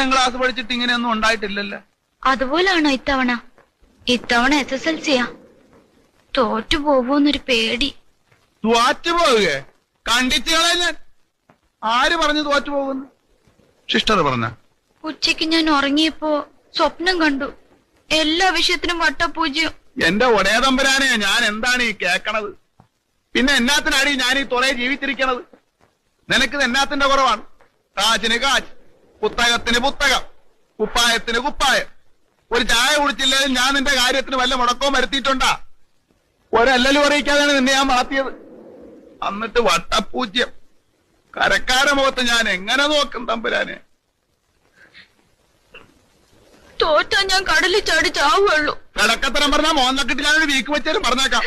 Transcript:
പത്താം ക്ലാസ് പഠിച്ചിട്ട് ഇങ്ങനെയൊന്നും ഉണ്ടായിട്ടില്ലല്ലോ. അതുപോലാണോ ഇത്തവണ? ഇത്തവണ എസ് എസ് എൽ സിയാ തോറ്റു പോവോന്നൊരു പേടി. തോറ്റു പോവുകേ കണ്ടിച്ച് കളയാൻ ആര് പറഞ്ഞു തോറ്റു പോകുന്നു സിസ്റ്റർ പറഞ്ഞ. ഉച്ചയ്ക്ക് ഞാൻ ഉറങ്ങിയപ്പോ സ്വപ്നം കണ്ടു. എല്ലാ വിഷയത്തിനും വട്ടപൂജ്യം. എന്റെ ഒടേതമ്പരാനെ ഞാൻ എന്താണ് ഈ കേക്കണത്? പിന്നെ എന്നാത്തിനാടി ഞാൻ ഈ തുറയെ ജീവിച്ചിരിക്കണത്? നിനക്ക് എന്നാത്തിന്റെ കുറവാണ്. കാച്ചിന് കാച്ച്. പുസ്തകത്തിന് പുസ്തകം കുപ്പായത്തിന് കുപ്പായം. ഒരു ചായ കുടിച്ചില്ലെങ്കിൽ ഞാൻ നിന്റെ കാര്യത്തിന് വല്ല മുടക്കവും വരുത്തിയിട്ടുണ്ടാ? ഒരല്ലലും അറിയിക്കാതെയാണ് നിന്നെ ഞാൻ മാത്തിയത് എന്നിട്ട് വട്ടപ്പൂജ്യം കരക്കാര മുഖത്ത് ഞാൻ എങ്ങനെ നോക്കും തമ്പുരാനെ? തോറ്റാ ഞാൻ കടലിൽ ചാടി ചാവുള്ളൂ കിടക്കത്തരം പറഞ്ഞാൽ മോന്നക്കെട്ട് ഞാനൊരു വീക്ക് വെച്ചാലും പറഞ്ഞേക്കാം.